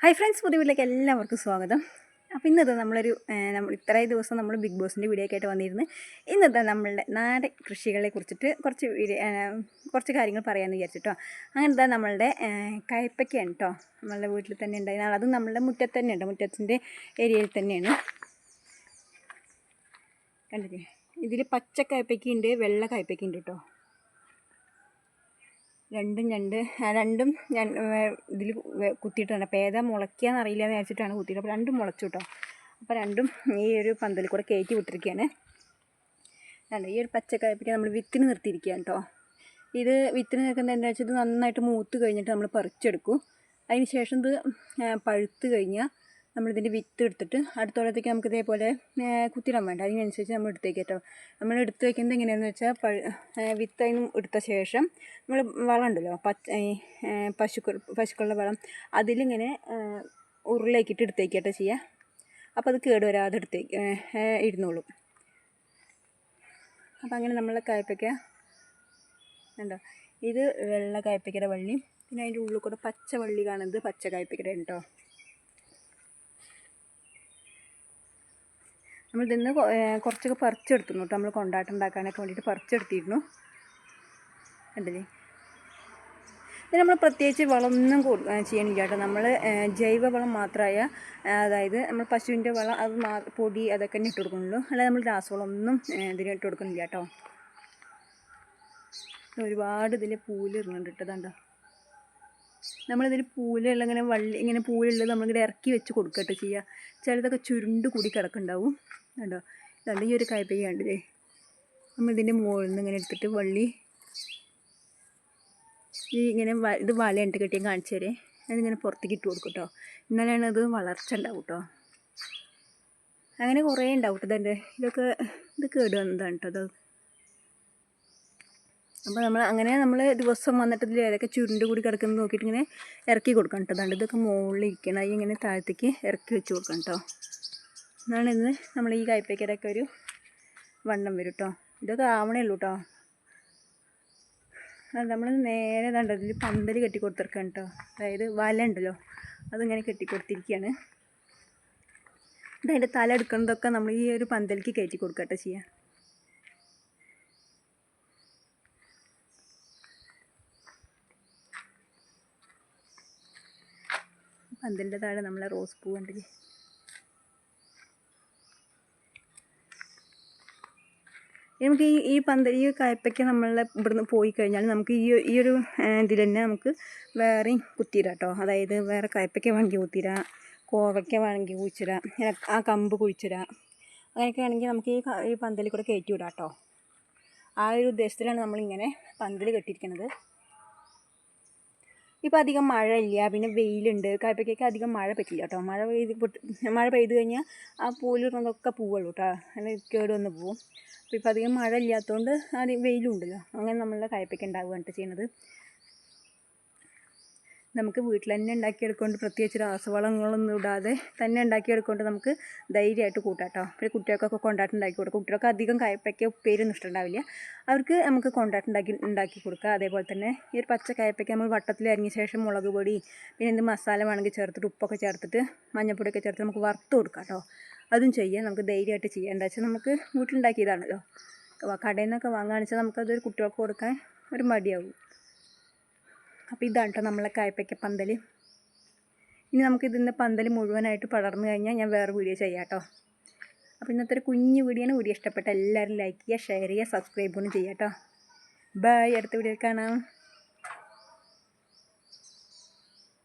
Hi friends പുതിയ വീട്ടിലേക്ക് എല്ലാവർക്കും സ്വാഗതം. അപ്പോൾ ഇന്നത്തെ നമ്മളൊരു നമ്മൾ ഇത്രയും ദിവസം നമ്മൾ ബിഗ് ബോസിന്റെ വീഡിയോ ആയിട്ട് വന്നിരുന്നു. ഇന്നത്തെ നമ്മളുടെ നാടൻ കൃഷികളെ കുറിച്ചിട്ട് കുറച്ച് കുറച്ച് കാര്യങ്ങൾ പറയാമെന്ന് വിചാരിച്ചിട്ടോ. അങ്ങനത്തെ നമ്മളുടെ കയ്പ്പയ്ക്കാണ് കേട്ടോ നമ്മളുടെ വീട്ടിൽ തന്നെ ഉണ്ടായിരുന്നാൽ അതും നമ്മളുടെ മുറ്റത്ത് തന്നെ ഉണ്ട്. മുറ്റത്തിന്റെ ഏരിയയിൽ തന്നെയാണ്. കണ്ടില്ലേ? ഇതിൽ പച്ച കയ്പ്പയ്ക്കുണ്ട് വെള്ള കയ്പ്പയ്ക്കുണ്ട് കേട്ടോ രണ്ടും രണ്ട് രണ്ടും ഇതിൽ കുത്തിയിട്ടാണ് അപ്പോൾ ഏതാ മുളയ്ക്കാന്ന് അറിയില്ല എന്ന് വിചാരിച്ചിട്ടാണ് കുത്തിയിട്ട് അപ്പോൾ രണ്ടും മുളച്ചു കേട്ടോ അപ്പോൾ രണ്ടും ഈ ഒരു പന്തൽ കൂടെ കയറ്റി വിട്ടിരിക്കുകയാണ് രണ്ട് ഈ ഒരു പച്ചക്കായപ്പിക്ക് നമ്മൾ വിത്തിന് നിർത്തിയിരിക്കുകയാണ് കേട്ടോ. ഇത് വിത്തിന് നിൽക്കുന്നത് എന്താ വെച്ചാൽ ഇത് നന്നായിട്ട് മൂത്ത് കഴിഞ്ഞിട്ട് നമ്മൾ പറിച്ചെടുക്കും. അതിന് ശേഷം ഇത് പഴുത്ത് കഴിഞ്ഞാൽ നമ്മളിതിന്റെ വിത്ത് എടുത്തിട്ട് അടുത്തോളത്തേക്ക് നമുക്ക് ഇതേപോലെ കുത്തിടാൻ വേണ്ട. അതിനനുസരിച്ച് നമ്മൾ എടുത്തേക്ക് കേട്ടോ. നമ്മൾ എടുത്ത് വയ്ക്കുന്നത് എങ്ങനെയാണെന്ന് വെച്ചാൽ പ വിത്ത് അതിന് എടുത്ത ശേഷം നമ്മൾ വളം ഉണ്ടല്ലോ പച്ച ആ, പശുക്കൾ പശുക്കളുടെ വളം അതിലിങ്ങനെ ആ, എടുത്തേക്ക് കേട്ടോ ചെയ്യുക അപ്പോൾ അത് കേടുവരാതെ എടുത്തേക്ക് ആ, ഇരുന്നോളും. അപ്പോൾ അങ്ങനെ നമ്മളെ കയപ്പയ്ക്ക ഉണ്ടോ ഇത് വെള്ള കയപ്പയ്ക്കയുടെ വള്ളി പിന്നെ അതിന്റെ ഉള്ളിൽ കൂടെ പച്ച വള്ളി കാണുന്നത് പച്ച കായ്പയ്ക്കയുടെ കേട്ടോ. നമ്മൾ ഇതിന്ന് കുറച്ചൊക്കെ പറിച്ചെടുത്തിരുന്നു കേട്ടോ നമ്മൾ കൊണ്ടാട്ടം ഉണ്ടാക്കാനൊക്കെ വേണ്ടിയിട്ട് പറിച്ചെടുത്തിരുന്നു. കണ്ടില്ലേ? ഇത് നമ്മൾ പ്രത്യേകിച്ച് വളമൊന്നും ചെയ്യണില്ല കേട്ടോ നമ്മൾ ജൈവ വളം മാത്രമായ അതായത് നമ്മൾ പശുവിന്റെ വളം അത് മാ പൊടി അതൊക്കെ തന്നെ ഇട്ട് കൊടുക്കുന്നുള്ളൂ. അല്ലാതെ നമ്മൾ രാസവളമൊന്നും ഇതിന് ഇട്ട് കൊടുക്കുന്നില്ല കേട്ടോ ഒരുപാട് ഇതിൽ പൂൽ ഇടുന്നുണ്ട് കേട്ടതുണ്ടോ നമ്മളിതിൽ പൂലുള്ള ഇങ്ങനെ വള്ളി ഇങ്ങനെ പൂലുള്ളത് നമ്മളിങ്ങനെ ഇറക്കി വെച്ച് കൊടുക്കട്ടെ ചെയ്യുക ചിലതൊക്കെ ചുരുണ്ട് കൂടി കിടക്കുന്നുണ്ടാവും. കണ്ടോ? നല്ല ഈ ഒരു കായ്പയ്യ കണ്ടില്ലേ? നമ്മൾ ഇതിന്റെ മുകളിൽ നിന്ന് ഇങ്ങനെ എടുത്തിട്ട് വള്ളി ഈ ഇങ്ങനെ ഇത് വലയുണ്ട് കെട്ടിയും കാണിച്ചു തരേ. അതിങ്ങനെ പുറത്തേക്ക് ഇട്ട് കൊടുക്കും കേട്ടോ എന്നാലാണ് അത് വളർച്ച ഉണ്ടാവും കേട്ടോ അങ്ങനെ കുറേ ഉണ്ടാവും കേട്ടോ ഇതെന്റെ ഇതൊക്കെ ഇത് കേട് വന്നതാണ് കേട്ടോ അത് അപ്പോൾ നമ്മൾ അങ്ങനെ നമ്മൾ ദിവസം വന്നിട്ട് ഇതിൽ ഏതൊക്കെ ചുരുണ്ട് കൂടി കിടക്കുന്നത് നോക്കിയിട്ട് ഇങ്ങനെ ഇറക്കി കൊടുക്കണം കേട്ടോ അതുകൊണ്ട് ഇതൊക്കെ മുകളിൽ ഇരിക്കണം. ഇങ്ങനെ താഴത്തേക്ക് ഇറക്കി വെച്ച് കൊടുക്കണം കേട്ടോ എന്നാണ് ഇന്ന് നമ്മൾ ഈ കയ്പ്പയ്ക്കരൊക്കെ ഒരു വണ്ണം വരും കേട്ടോ ഇതൊക്കെ ആവണേ ഉള്ളൂ കേട്ടോ നമ്മൾ നേരെ കണ്ടോ ഇതിൽ പന്തൽ കെട്ടി കൊടുത്തിരിക്കണം കേട്ടോ അതായത് വല ഉണ്ടല്ലോ അതിങ്ങനെ കെട്ടി കൊടുത്തിരിക്കുകയാണ് ഇതതിന്റെ തല എടുക്കുന്നതൊക്കെ നമ്മൾ ഈ ഒരു പന്തലിക്ക് കയറ്റി കൊടുക്കട്ടെ ചെയ്യാം. പന്തലിന്റെ താഴെ നമ്മളെ റോസ് പൂ കണ്ടില്ലേ? നമുക്ക് ഈ ഈ പന്ത ഈ കയപ്പയ്ക്ക് നമ്മളെ ഇവിടുന്ന് പോയി കഴിഞ്ഞാൽ നമുക്ക് ഈ ഈ ഒരു ഇതിൽ തന്നെ നമുക്ക് വേറെയും കുത്തിയിടാം കേട്ടോ. അതായത് വേറെ കയപ്പയ്ക്ക് വേണമെങ്കിൽ കുത്തിയിടാം കോവയ്ക്ക വേണമെങ്കിൽ കുഴിച്ചിടാം ആ കമ്പ് കുഴിച്ചിടാം. അങ്ങനെയൊക്കെ ആണെങ്കിൽ നമുക്ക് ഈ ഈ പന്തലിൽ കൂടെ കയറ്റി വിടാം കേട്ടോ. ആ ഒരു ഉദ്ദേശത്തിലാണ് നമ്മളിങ്ങനെ പന്തൽ കെട്ടിയിരിക്കുന്നത്. ഇപ്പോൾ അധികം മഴ ഇല്ല പിന്നെ വെയിലുണ്ട്. കായ്പയ്ക്കൊക്കെ അധികം മഴ പറ്റില്ല കേട്ടോ. മഴ പെയ്ത് മഴ പെയ്ത് കഴിഞ്ഞാൽ ആ പൂലിടുന്നതൊക്കെ പൂവുള്ളൂ കേട്ടോ. അങ്ങനെ കേട് വന്ന് പോവും. അപ്പോൾ ഇപ്പോൾ അധികം മഴ ഇല്ലാത്തതുകൊണ്ട് അത് വെയിലും ഉണ്ടല്ലോ അങ്ങനെ നമ്മളുടെ കായ്പയ്ക്ക ഉണ്ടാവുകയാണ് ചെയ്യണത് നമുക്ക് വീട്ടിൽ തന്നെ ഉണ്ടാക്കിയെടുക്കൊണ്ട് പ്രത്യേകിച്ച് രാസവളങ്ങളൊന്നും ഇടാതെ തന്നെ ഉണ്ടാക്കിയെടുക്കൊണ്ട് നമുക്ക് ധൈര്യമായിട്ട് കൂട്ടാം കേട്ടോ പിന്നെ കുട്ടികൾക്കൊക്കെ കൊണ്ടാട്ടുണ്ടാക്കി കൊടുക്കും. കുട്ടികൾക്ക് അധികം കയ്പ്പയ്ക്ക ഉപ്പേരൊന്നും ഇഷ്ടമുണ്ടാവില്ല. അവർക്ക് നമുക്ക് കൊണ്ടാട്ടുണ്ടാക്കി ഉണ്ടാക്കി കൊടുക്കുക അതേപോലെ തന്നെ ഈ ഒരു പച്ച കയപ്പയ്ക്ക് നമ്മൾ വട്ടത്തിൽ അരിഞ്ഞ ശേഷം മുളക് പൊടി പിന്നെ എന്ത് മസാല വേണമെങ്കിൽ ചേർത്തിട്ട് ഉപ്പൊക്കെ ചേർത്തിട്ട് മഞ്ഞപ്പൊടിയൊക്കെ ചേർത്ത് നമുക്ക് വറുത്ത് കൊടുക്കാം കേട്ടോ അതും ചെയ്യാം. നമുക്ക് ധൈര്യമായിട്ട് ചെയ്യാം. എന്താ വെച്ചാൽ നമുക്ക് വീട്ടിലുണ്ടാക്കിയതാണല്ലോ. കടയിൽ നിന്നൊക്കെ വാങ്ങുകയാണെന്ന് വെച്ചാൽ നമുക്കതൊരു കുട്ടികൾക്ക് കൊടുക്കാൻ ഒരു മടിയാവും. അപ്പോൾ ഇതാണ് കേട്ടോ നമ്മളെ കായ്പയ്ക്ക പന്തൽ ഇനി നമുക്ക് ഇതിന്റെ പന്തൽ മുഴുവനായിട്ട് പടർന്നു കഴിഞ്ഞാൽ ഞാൻ വേറെ വീഡിയോ ചെയ്യാം കേട്ടോ അപ്പോൾ ഇന്നത്തെ ഒരു കുഞ്ഞു വീഡിയോ വീഡിയോ ഇഷ്ടപ്പെട്ട എല്ലാവരും ലൈക്ക് ചെയ്യുക ഷെയർ ചെയ്യുക സബ്സ്ക്രൈബ് ഒന്നും ചെയ്യാം കേട്ടോ ബൈ അടുത്ത വീഡിയോ കാണാം.